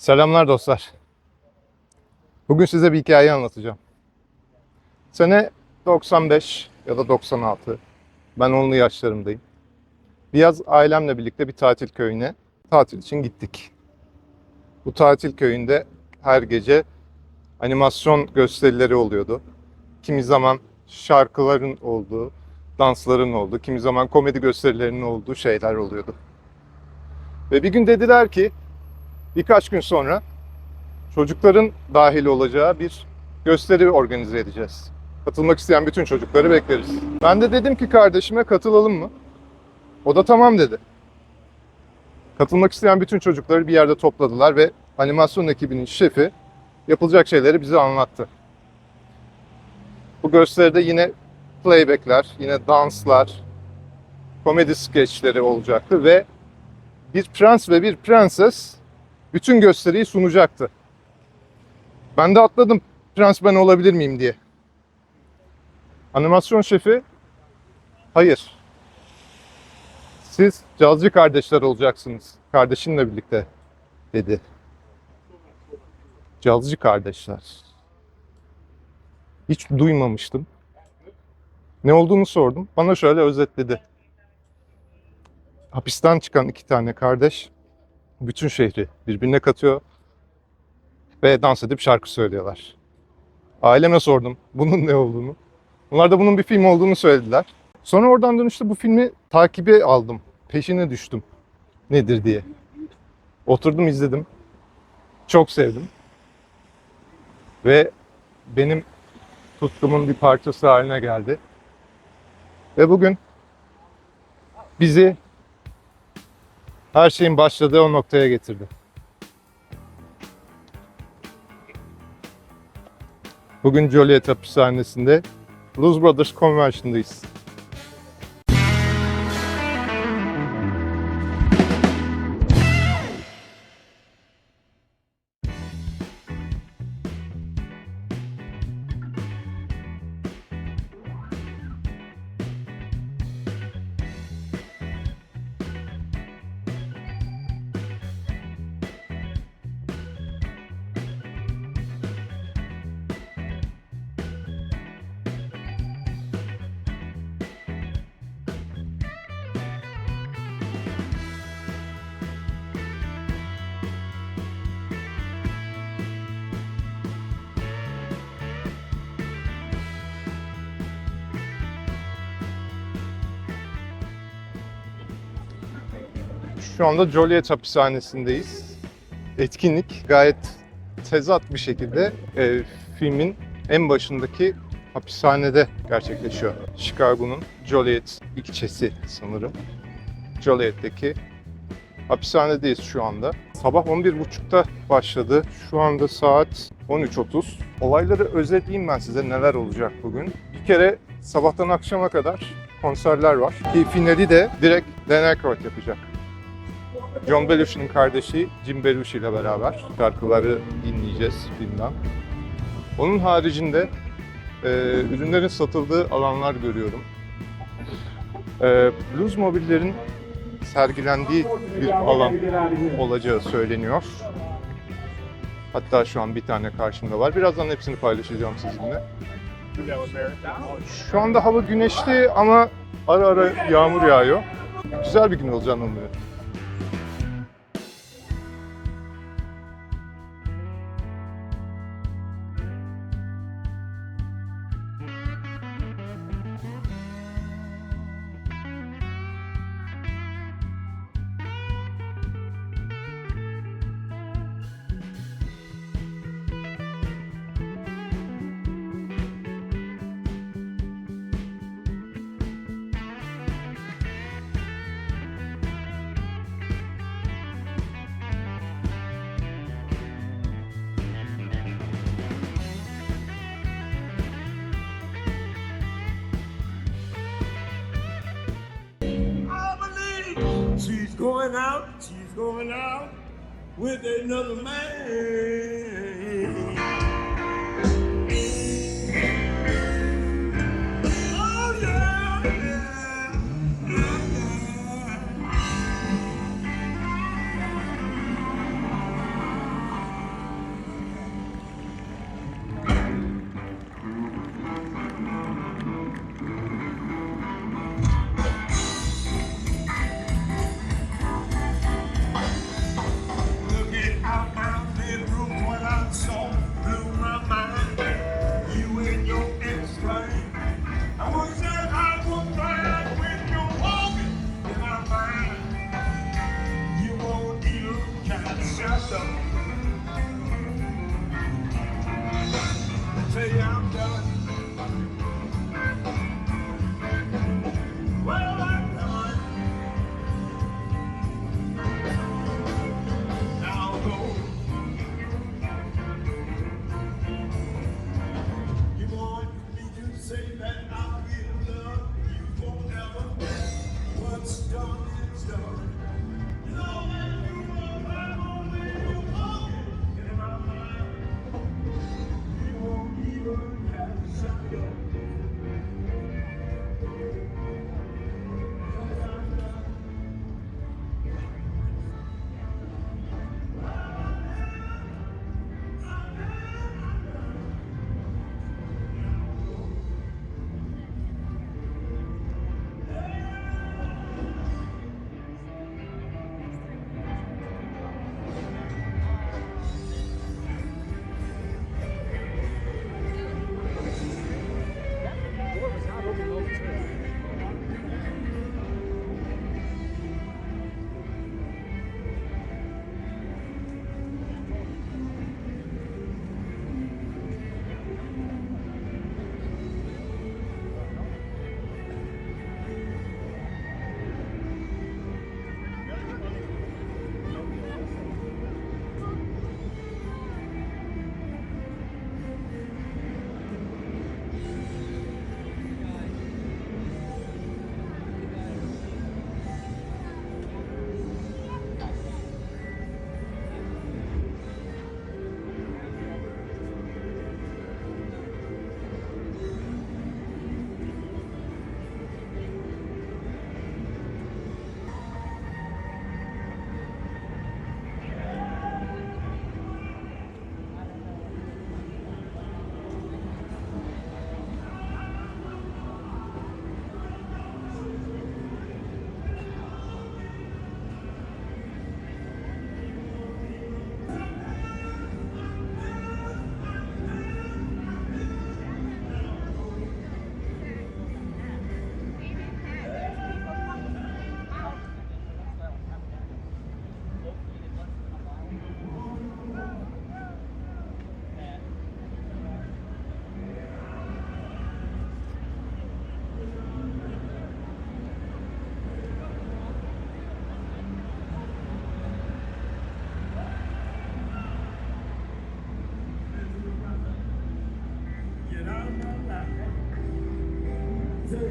Selamlar dostlar. Bugün size bir hikaye anlatacağım. Sene 95 ya da 96. Ben onlu yaşlarımdayım. Bir yaz ailemle birlikte bir tatil köyüne tatil için gittik. Bu tatil köyünde her gece animasyon gösterileri oluyordu. Kimi zaman şarkıların olduğu, dansların olduğu, kimi zaman komedi gösterilerinin olduğu şeyler oluyordu. Ve bir gün dediler ki birkaç gün sonra çocukların dahil olacağı bir gösteri organize edeceğiz. Katılmak isteyen bütün çocukları bekleriz. Ben de dedim ki kardeşime katılalım mı? O da tamam dedi. Katılmak isteyen bütün çocukları bir yerde topladılar ve animasyon ekibinin şefi yapılacak şeyleri bize anlattı. Bu gösteride yine playbackler, yine danslar, komedi skeçleri olacaktı ve bir prens ve bir prenses bütün gösteriyi sunacaktı. Ben de atladım prens ben olabilir miyim diye. Animasyon şefi hayır. Siz cazcı kardeşler olacaksınız. Kardeşinle birlikte dedi. Cazcı kardeşler. Hiç duymamıştım. Ne olduğunu sordum. Bana şöyle özetledi. Hapisten çıkan iki tane kardeş bütün şehri birbirine katıyor ve dans edip şarkı söylüyorlar. Aileme sordum bunun ne olduğunu. Onlar da bunun bir film olduğunu söylediler. Sonra oradan dönüşte bu filmi takibe aldım. Peşine düştüm. Nedir diye. Oturdum izledim. Çok sevdim. Ve benim tutkumun bir parçası haline geldi. Ve bugün bizi her şeyin başladığı o noktaya getirdi. Bugün Joliet hapishanesinde Blues Brothers Convention'dayız. Şu anda Joliet hapishanesindeyiz. Etkinlik gayet tezat bir şekilde e, filmin en başındaki hapishanede gerçekleşiyor. Chicago'nun Joliet ilçesi sanırım. Joliet'teki hapishanedeyiz şu anda. Sabah 11.30'da başladı. Şu anda saat 13.30. Olayları özetleyeyim ben size neler olacak bugün. Bir kere sabahtan akşama kadar konserler var. Ki finali de direkt Dan Aykroyd yapacak. John Belushi'nin kardeşi Jim Belushi ile beraber şarkıları dinleyeceğiz filmden. Onun haricinde e, ürünlerin satıldığı alanlar görüyorum. E, blues mobillerin sergilendiği bir alan olacağı söyleniyor. Hatta şu an bir tane karşımda var. Birazdan hepsini paylaşacağım sizinle. Şu anda hava güneşli ama ara ara yağmur yağıyor. Güzel bir gün olacağını umuyorum. Going out, she's going out with another man. Şimdi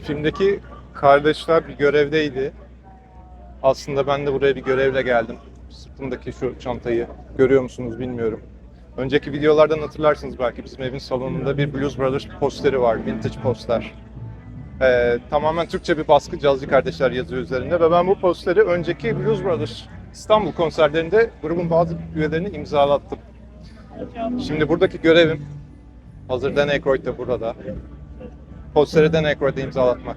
filmdeki kardeşler bir görevdeydi. Aslında ben de buraya bir görevle geldim. Sırtımdaki şu çantayı görüyor musunuz bilmiyorum. Önceki videolardan hatırlarsınız belki bizim evin salonunda bir Blues Brothers posteri var, vintage poster. Ee, tamamen Türkçe bir baskı Cazcı Kardeşler yazıyor üzerinde ve ben bu posteri önceki Blues Brothers İstanbul konserlerinde grubun bazı üyelerini imzalattım. Şimdi buradaki görevim, hazır Dan Aykroyd de burada, posteri Dan Aykroyd'a imzalatmak.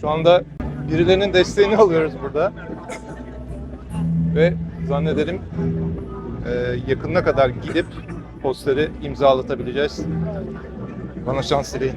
Şu anda birilerinin desteğini alıyoruz burada. Ve zannederim e, yakınına kadar gidip posteri imzalatabileceğiz. Bana şans dileyin.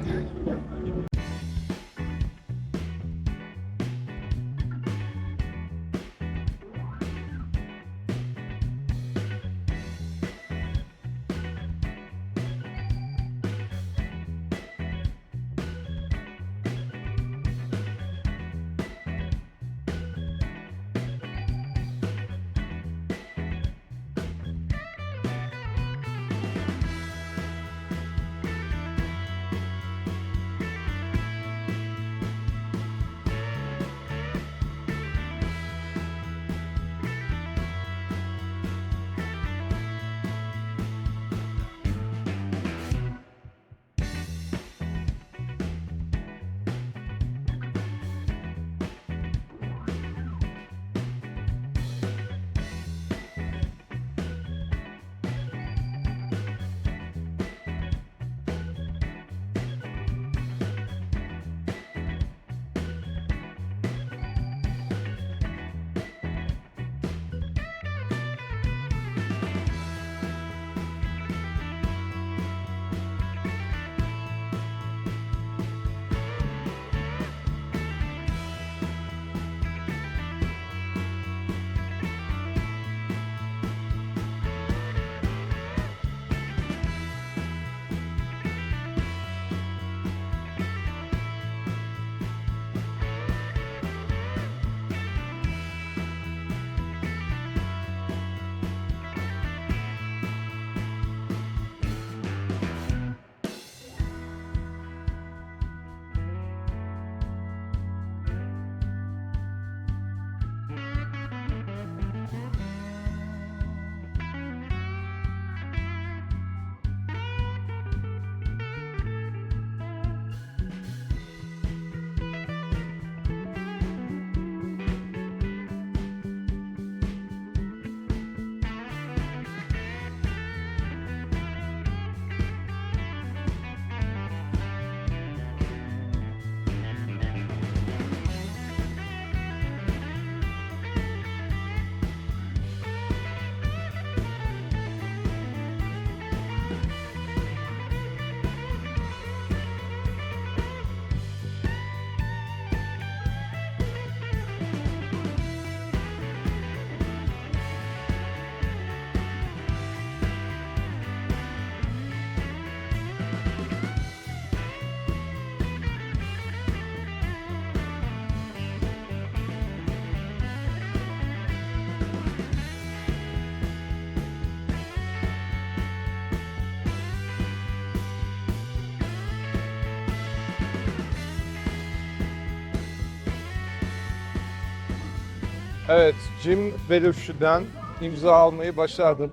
Evet, Jim Belushi'den imza almayı başardım.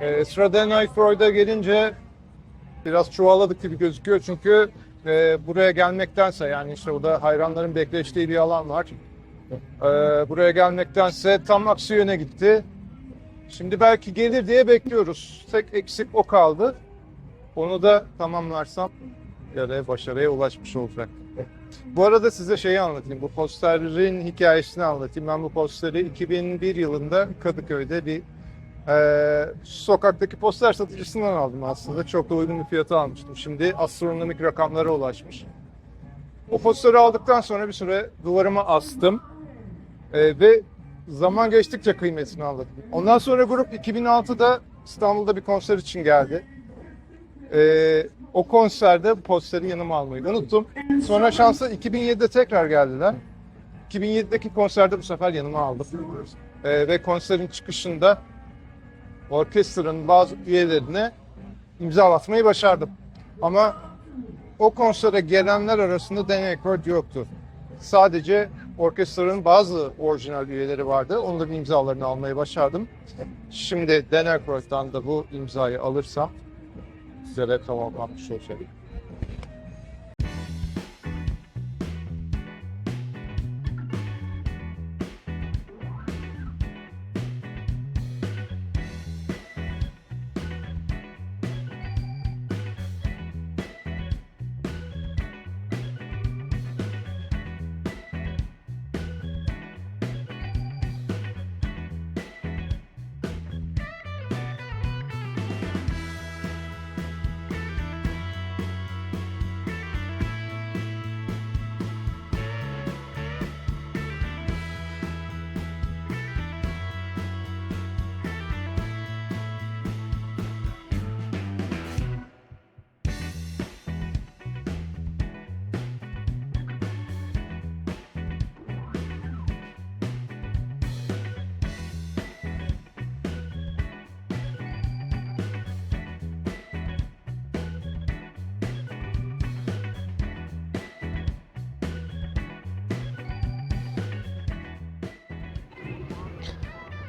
Ee, sıra Danny Freud'a gelince biraz çuvalladık gibi gözüküyor çünkü e, buraya gelmektense yani işte burada hayranların bekleştiği bir alan var. Ee, buraya gelmektense tam aksi yöne gitti. Şimdi belki gelir diye bekliyoruz. Tek eksik o kaldı. Onu da tamamlarsam yere başarıya ulaşmış olacak. Bu arada size şeyi anlatayım. Bu posterin hikayesini anlatayım. Ben bu posteri 2001 yılında Kadıköy'de bir eee, sokaktaki poster satıcısından aldım aslında. Çok da uygun bir fiyata almıştım. Şimdi astronomik rakamlara ulaşmış. O posteri aldıktan sonra bir süre duvarıma astım. Eee, ve zaman geçtikçe kıymetini anladım. Ondan sonra grup 2006'da İstanbul'da bir konser için geldi. Ee, o konserde posteri yanıma almayı unuttum. Sonra şansa 2007'de tekrar geldiler. 2007'deki konserde bu sefer yanıma aldım. Ee, ve konserin çıkışında orkestranın bazı üyelerine imzalatmayı başardım. Ama o konsere gelenler arasında Danny Aykroyd yoktu. Sadece orkestranın bazı orijinal üyeleri vardı. Onların imzalarını almayı başardım. Şimdi Dan Aykroyd'dan da bu imzayı alırsam size de tamamlanmış olacak.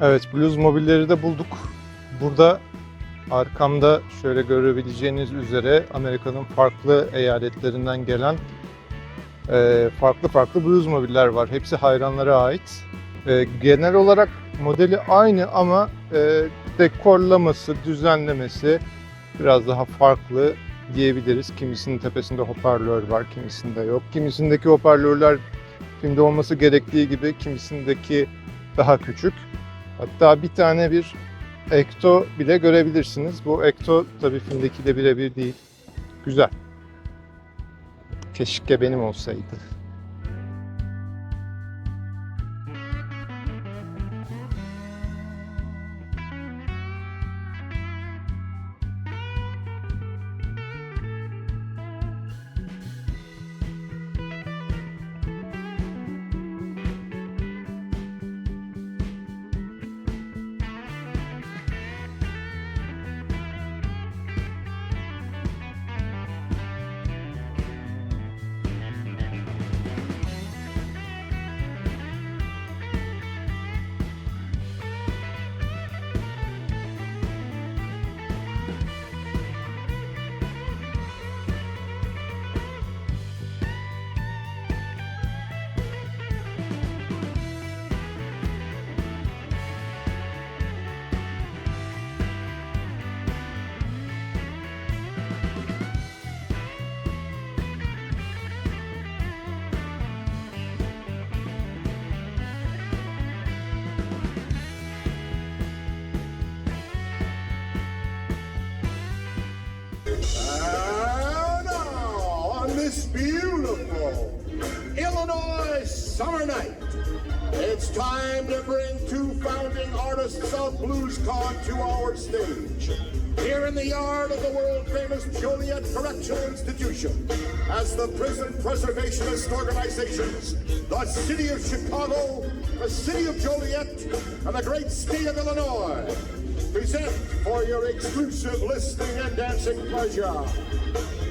Evet, blues mobilleri de bulduk. Burada arkamda şöyle görebileceğiniz üzere Amerika'nın farklı eyaletlerinden gelen e, farklı farklı blues mobiller var. Hepsi hayranlara ait. E, genel olarak modeli aynı ama e, dekorlaması, düzenlemesi biraz daha farklı diyebiliriz. Kimisinin tepesinde hoparlör var, kimisinde yok. Kimisindeki hoparlörler filmde olması gerektiği gibi kimisindeki daha küçük. Hatta bir tane bir Ekto bile görebilirsiniz. Bu Ekto tabii filmdeki de birebir değil. Güzel. Keşke benim olsaydı. Artists of BluesCon to our stage. Here in the yard of the world famous Joliet Correctional Institution, as the prison preservationist organizations, the City of Chicago, the City of Joliet, and the great state of Illinois present for your exclusive listening and dancing pleasure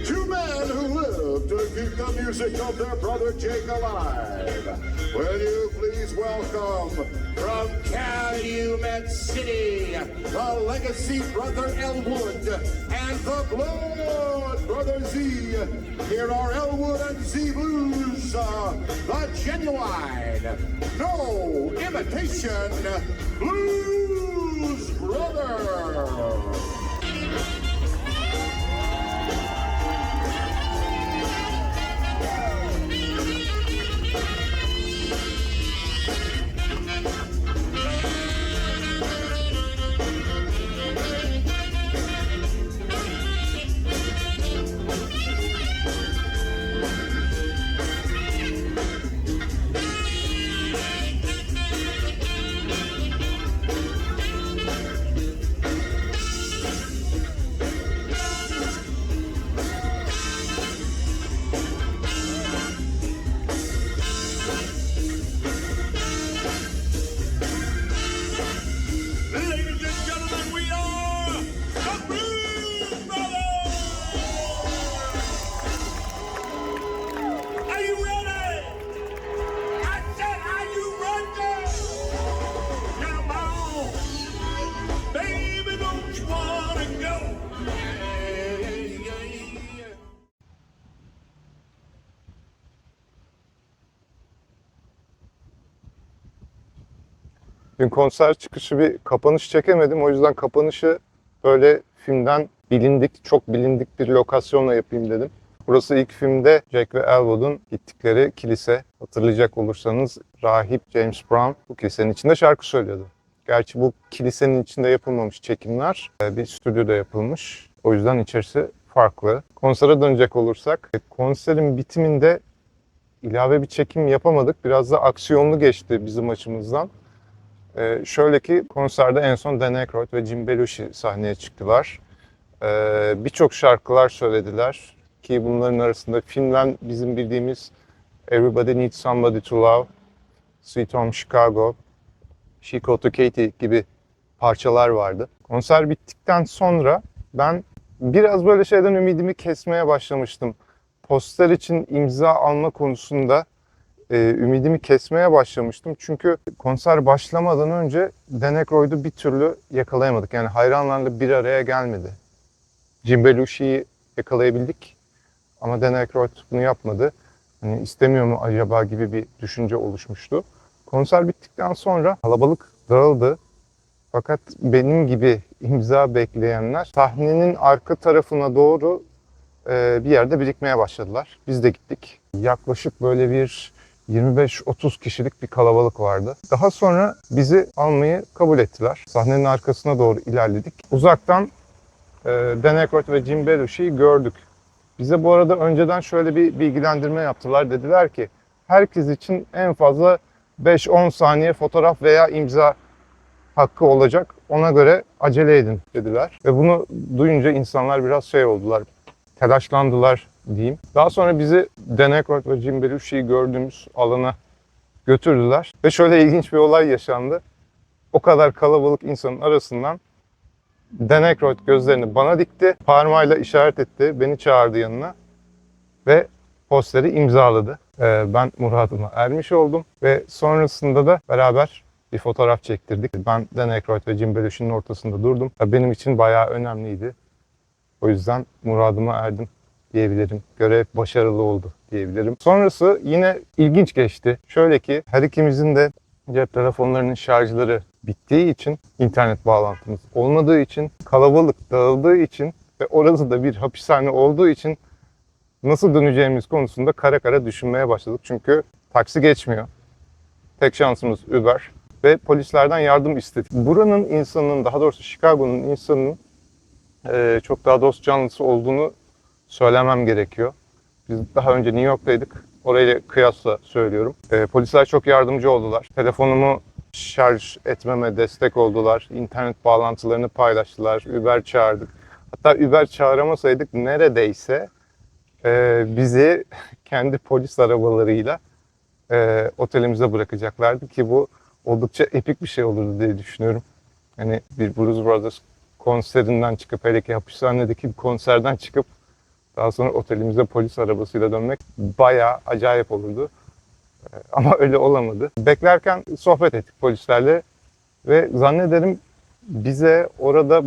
two men who live to keep the music of their brother Jake alive. Will you welcome from Calumet City, the Legacy Brother Elwood and the Blood Brother Z. Here are Elwood and Z Blues, uh, the genuine, no imitation Blues Brothers. Dün konser çıkışı bir kapanış çekemedim. O yüzden kapanışı böyle filmden bilindik, çok bilindik bir lokasyonla yapayım dedim. Burası ilk filmde Jack ve Elwood'un gittikleri kilise. Hatırlayacak olursanız rahip James Brown bu kilisenin içinde şarkı söylüyordu. Gerçi bu kilisenin içinde yapılmamış çekimler e, bir stüdyoda yapılmış. O yüzden içerisi farklı. Konsere dönecek olursak e, konserin bitiminde ilave bir çekim yapamadık. Biraz da aksiyonlu geçti bizim açımızdan. Ee, şöyle ki konserde en son Dan Aykroyd ve Jim Belushi sahneye çıktılar. Ee, Birçok şarkılar söylediler ki bunların arasında filmden bizim bildiğimiz Everybody Needs Somebody to Love, Sweet Home Chicago, She Called to Katie gibi parçalar vardı. Konser bittikten sonra ben biraz böyle şeyden ümidimi kesmeye başlamıştım. Poster için imza alma konusunda e, ümidimi kesmeye başlamıştım. Çünkü konser başlamadan önce Dan Aykroyd'u bir türlü yakalayamadık. Yani hayranlarla bir araya gelmedi. Jim Belushi'yi yakalayabildik ama Dan Aykroyd bunu yapmadı. Hani istemiyor mu acaba gibi bir düşünce oluşmuştu. Konser bittikten sonra kalabalık dağıldı. Fakat benim gibi imza bekleyenler sahnenin arka tarafına doğru e, bir yerde birikmeye başladılar. Biz de gittik. Yaklaşık böyle bir 25-30 kişilik bir kalabalık vardı. Daha sonra bizi almayı kabul ettiler. Sahnenin arkasına doğru ilerledik. Uzaktan e, Dan Aykroyd ve Jim Belushi'yi gördük. Bize bu arada önceden şöyle bir bilgilendirme yaptılar. Dediler ki herkes için en fazla 5-10 saniye fotoğraf veya imza hakkı olacak. Ona göre acele edin dediler. Ve bunu duyunca insanlar biraz şey oldular, telaşlandılar diyeyim. Daha sonra bizi Dan Aykroyd ve Jim Belushi'yi gördüğümüz alana götürdüler. Ve şöyle ilginç bir olay yaşandı. O kadar kalabalık insanın arasından Dan Aykroyd gözlerini bana dikti, parmağıyla işaret etti, beni çağırdı yanına ve posteri imzaladı. Ee, ben muradıma ermiş oldum ve sonrasında da beraber bir fotoğraf çektirdik. Ben Dan Aykroyd ve Jim Belushi'nin ortasında durdum. Benim için bayağı önemliydi. O yüzden muradıma erdim diyebilirim. Görev başarılı oldu diyebilirim. Sonrası yine ilginç geçti. Şöyle ki her ikimizin de cep telefonlarının şarjları bittiği için internet bağlantımız olmadığı için kalabalık dağıldığı için ve orası da bir hapishane olduğu için nasıl döneceğimiz konusunda kara kara düşünmeye başladık. Çünkü taksi geçmiyor. Tek şansımız Uber ve polislerden yardım istedik. Buranın insanının daha doğrusu Chicago'nun insanının çok daha dost canlısı olduğunu söylemem gerekiyor. Biz daha önce New York'taydık. Orayla kıyasla söylüyorum. E, polisler çok yardımcı oldular. Telefonumu şarj etmeme destek oldular. İnternet bağlantılarını paylaştılar. Uber çağırdık. Hatta Uber çağıramasaydık neredeyse e, bizi kendi polis arabalarıyla e, otelimize bırakacaklardı ki bu oldukça epik bir şey olurdu diye düşünüyorum. Hani bir Blues Brothers konserinden çıkıp hele ki hapishanedeki bir konserden çıkıp Daha sonra otelimizde polis arabasıyla dönmek bayağı acayip olurdu. Ee, Ama öyle olamadı. Beklerken sohbet ettik polislerle ve zannederim bize orada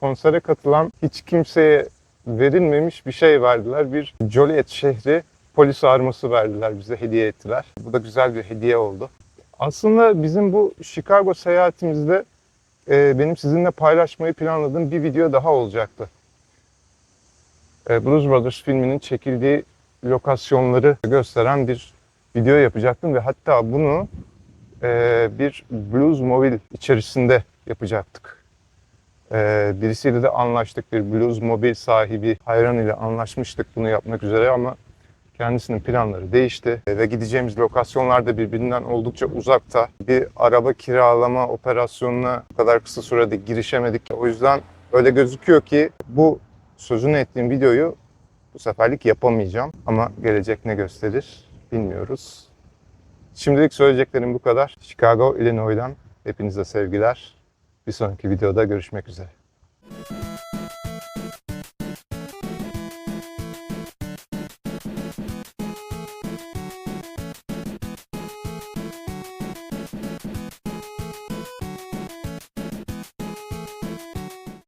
konsere katılan hiç kimseye verilmemiş bir şey verdiler. Bir Joliet şehri polis arması verdiler bize, hediye ettiler. Bu da güzel bir hediye oldu. Aslında bizim bu Chicago seyahatimizde e, benim sizinle paylaşmayı planladığım bir video daha olacaktı. E, Blues Brothers filminin çekildiği lokasyonları gösteren bir video yapacaktım ve hatta bunu e, bir Blues Mobile içerisinde yapacaktık. E, birisiyle de anlaştık, bir Blues Mobile sahibi Hayran ile anlaşmıştık bunu yapmak üzere ama kendisinin planları değişti ve gideceğimiz lokasyonlar da birbirinden oldukça uzakta. Bir araba kiralama operasyonuna kadar kısa sürede girişemedik. O yüzden öyle gözüküyor ki bu sözünü ettiğim videoyu bu seferlik yapamayacağım. Ama gelecek ne gösterir bilmiyoruz. Şimdilik söyleyeceklerim bu kadar. Chicago, Illinois'dan hepinize sevgiler. Bir sonraki videoda görüşmek üzere.